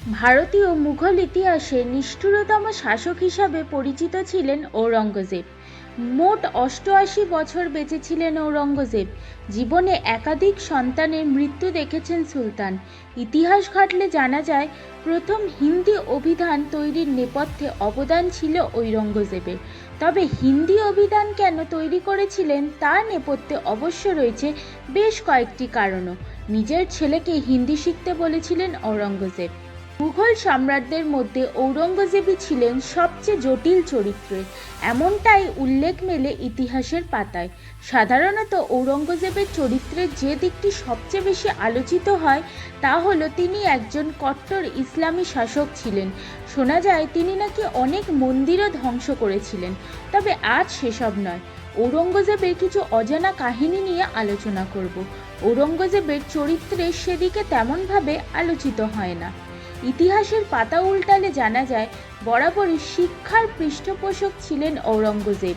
ভারতীয় মুঘল ইতিহাসে নিষ্ঠুরতম শাসক হিসাবে পরিচিত ছিলেন ঔরঙ্গজেব। মোট অষ্টআশি বছর বেঁচে ছিলেন ঔরঙ্গজেব। জীবনে একাধিক সন্তানের মৃত্যু দেখেছেন সুলতান। ইতিহাস ঘাটলে জানা যায়, প্রথম হিন্দি অভিধান তৈরির নেপথ্যে অবদান ছিল ঔরঙ্গজেবের। তবে হিন্দি অভিধান কেন তৈরি করেছিলেন তার নেপথ্যে অবশ্য রয়েছে বেশ কয়েকটি কারণও। নিজের ছেলেকে হিন্দি শিখতে বলেছিলেন ঔরঙ্গজেব। মুঘল সম্রাটদের মধ্যে ঔরঙ্গজেবই ছিলেন সবচেয়ে জটিল চরিত্রের এমনটাই উল্লেখ মেলে ইতিহাসের পাতায়। সাধারণত ঔরঙ্গজেবের চরিত্রের যে দিকটি সবচেয়ে বেশি আলোচিত হয়, তা হলো তিনি একজন কট্টর ইসলামী শাসক ছিলেন। শোনা যায় তিনি নাকি অনেক মন্দিরও ধ্বংস করেছিলেন। তবে আজ সেসব নয়। ঔরঙ্গজেবের কিছু অজানা কাহিনী নিয়ে আলোচনা করব। ঔরঙ্গজেবের চরিত্রে সেদিকে তেমনভাবে আলোচিত হয় না। ইতিহাসের পাতা উল্টালে জানা যায়, বরাবরই শিক্ষার পৃষ্ঠপোষক ছিলেন ঔরঙ্গজেব।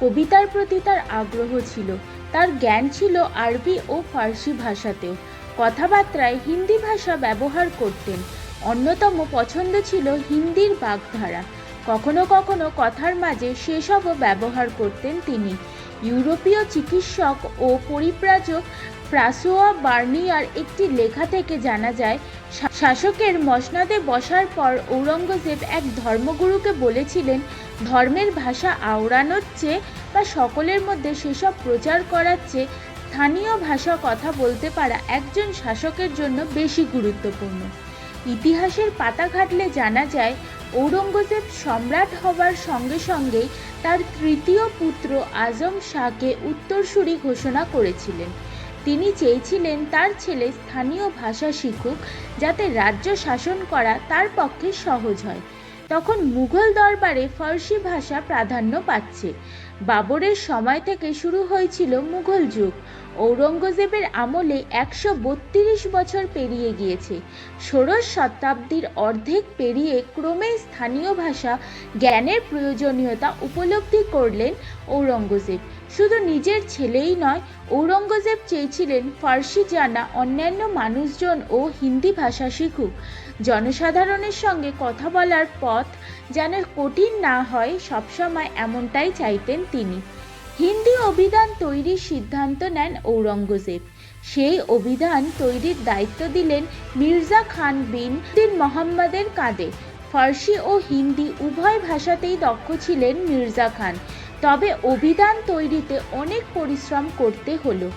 কবিতার প্রতি তার আগ্রহ ছিল, তার জ্ঞান ছিল আরবি ও ফার্সি ভাষাতেও। কথাবার্তায় হিন্দি ভাষা ব্যবহার করতেন। অন্যতম পছন্দ ছিল হিন্দির বাগধারা। কখনো কখনো কথার মাঝে সেসবও ব্যবহার করতেন তিনি। ইউরোপীয় চিকিৎসক ও পরিব্রাজক ফ্রাসোয়া বার্নিয়ার একটি লেখা থেকে জানা যায় শাসকের মসনাদে বসার পর ঔরঙ্গজেব এক ধর্মগুরুকে বলেছিলেন, ধর্মের ভাষা আওড়ানোর চেয়ে বা সকলের মধ্যে সেসব প্রচার করার চেয়ে স্থানীয় ভাষা কথা বলতে পারা একজন শাসকের জন্য বেশি গুরুত্বপূর্ণ। ইতিহাসের পাতা ঘাটলে জানা যায় ঔরঙ্গজেব সম্রাট হবার সঙ্গে সঙ্গে তার তৃতীয় পুত্র আজম শাহকে উত্তরসূরি ঘোষণা করেছিলেন। তিনি চেয়েছিলেন তার ছেলে স্থানীয় ভাষা শিখুক, যাতে রাজ্য শাসন করা তার পক্ষে সহজ হয়। তখন মুঘল দরবারে ফার্সি ভাষা প্রাধান্য পাচ্ছে। বাবরের সময় থেকে শুরু হয়েছিল মুঘল যুগ। ঔরঙ্গজেবের আমলে একশো বত্রিশ বছর পেরিয়ে গিয়েছে। ষোড়শ শতাব্দীর অর্ধেক পেরিয়ে ক্রমে স্থানীয় ভাষা জ্ঞানের প্রয়োজনীয়তা উপলব্ধি করলেন ঔরঙ্গজেব। শুধু নিজের ছেলেই নয়, ঔরঙ্গজেব চেয়েছিলেন ফার্সি জানা অন্যান্য মানুষজন ও হিন্দি ভাষা শিখুক। জনসাধারণের সঙ্গে কথা বলার পথ যেন কঠিন না হয়, সবসময় এমনটাই চাইতেন তিনি। হিন্দি অভিধান তৈরির সিদ্ধান্ত নেন ঔরঙ্গজেব। সেই অভিধান তৈরির দায়িত্ব দিলেন মির্জা খান বিন দিন মোহাম্মদের কাঁধে। ফার্সি ও হিন্দি উভয় ভাষাতেই দক্ষ ছিলেন মির্জা খান। তবে অভিধান তৈরিতে অনেক পরিশ্রম করতে হলো।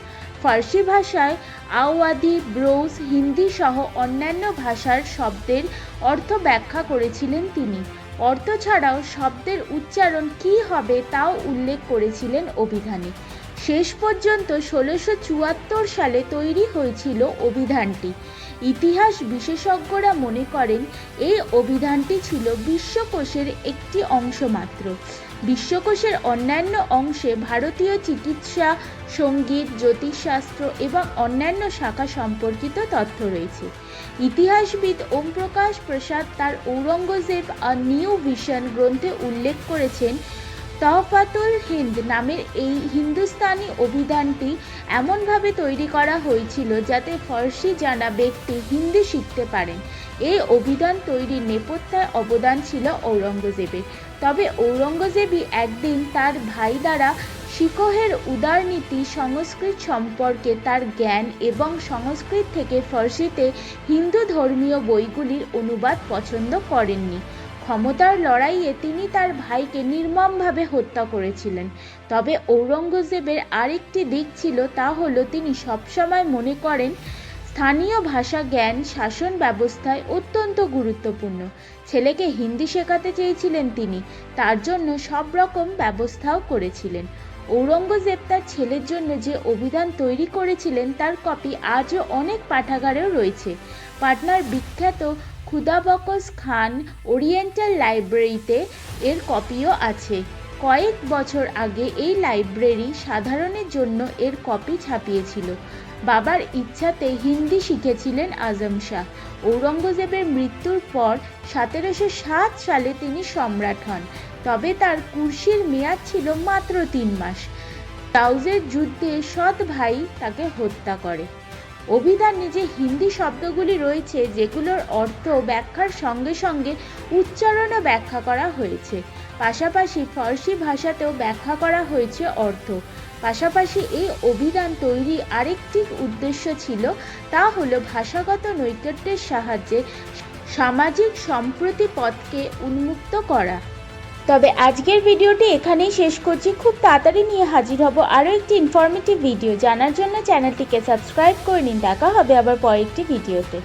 ফার্সি ভাষায় আওয়াদি, ব্রোজ, হিন্দি সহ অন্যান্য ভাষার শব্দের অর্থ ব্যাখ্যা করেছিলেন তিনি। অর্থ ছাড়াও শব্দের উচ্চারণ কি হবে তাও উল্লেখ করেছিলেন অভিধানে। শেষ পর্যন্ত ষোলোশো চুয়াত্তর সালে তৈরি হয়েছিল অভিধানটি। ইতিহাস বিশেষজ্ঞরা মনে করেন, এই অভিধানটি ছিল বিশ্বকোষের একটি অংশ মাত্র বিশ্বকোষের অন্যান্য অংশে ভারতীয় চিকিৎসা, সংগীত, জ্যোতিষশাস্ত্র এবং অন্যান্য শাখা সম্পর্কিত তথ্য রয়েছে। ইতিহাসবিদ ওমপ্রকাশ প্রসাদ তার ঔরঙ্গজেব আ নিউ ভিশন গ্রন্থে উল্লেখ করেছেন তহফাতুল হিন্দ নামের এই হিন্দুস্তানি অভিধানটি এমনভাবে তৈরি করা হয়েছিল যাতে ফার্সি জানা ব্যক্তি হিন্দি শিখতে পারেন। এই অভিধান তৈরির নেপথ্যায় অবদান ছিল ঔরঙ্গজেবের। তবে ঔরঙ্গজেবই একদিন তার ভাই দ্বারা শিখোহের উদারনীতি, সংস্কৃত সম্পর্কে তার জ্ঞান এবং সংস্কৃত থেকে ফার্সিতে হিন্দু ধর্মীয় বইগুলির অনুবাদ পছন্দ করেননি। ক্ষমতার লড়াইয়ে তিনি তার ভাইকে নির্মমভাবে হত্যা করেছিলেন। তবে ঔরঙ্গজেবের আরেকটি দিক ছিল, তা হলো তিনি সবসময় মনে করেন, স্থানীয় ভাষা জ্ঞান, শাসন ব্যবস্থায় অত্যন্ত গুরুত্বপূর্ণ। ছেলেকে হিন্দি শেখাতে চেয়েছিলেন তিনি, তার জন্য সব রকম ব্যবস্থাও করেছিলেন। ঔরঙ্গজেব তার ছেলের জন্য যে অভিধান তৈরি করেছিলেন, তার কপি আজও অনেক পাঠাগারেও রয়েছে। পাটনার বিখ্যাত খুদাবকস খান ওরিয়েন্টাল লাইব্রেরিতে এর কপিও আছে। কয়েক বছর আগে এই লাইব্রেরি সাধারণের জন্য এর কপি ছাপিয়েছিল। বাবার ইচ্ছাতে হিন্দি শিখেছিলেন আজম শাহ। ঔরঙ্গজেবের মৃত্যুর পর সতেরোশো সাত সালে তিনি সম্রাট হন। তবে তার কুর্সির মেয়াদ ছিল মাত্র তিন মাস। তাউজের যুদ্ধে সৎ ভাই তাকে হত্যা করে। অভিধানে যে হিন্দি শব্দগুলি রয়েছে যেগুলোর অর্থ ব্যাখ্যার সঙ্গে সঙ্গে উচ্চারণও ব্যাখ্যা করা হয়েছে। পাশাপাশি ফার্সি ভাষাতেও ব্যাখ্যা করা হয়েছে অর্থ। পাশাপাশি এই অভিধান তৈরি আরেকটি উদ্দেশ্য ছিল, তা হলো ভাষাগত নৈকট্যের সাহায্যে সামাজিক সম্প্রতি পথকে উন্মুক্ত করা। তবে আজকের ভিডিওটি এখানেই শেষ করছি। খুব তাড়াতাড়ি নিয়ে হাজির হব আরও একটি ইনফরমেটিভ ভিডিও জানার জন্য চ্যানেলটিকে সাবস্ক্রাইব করে নিন। দেখা হবে আবার পরের একটি ভিডিওতে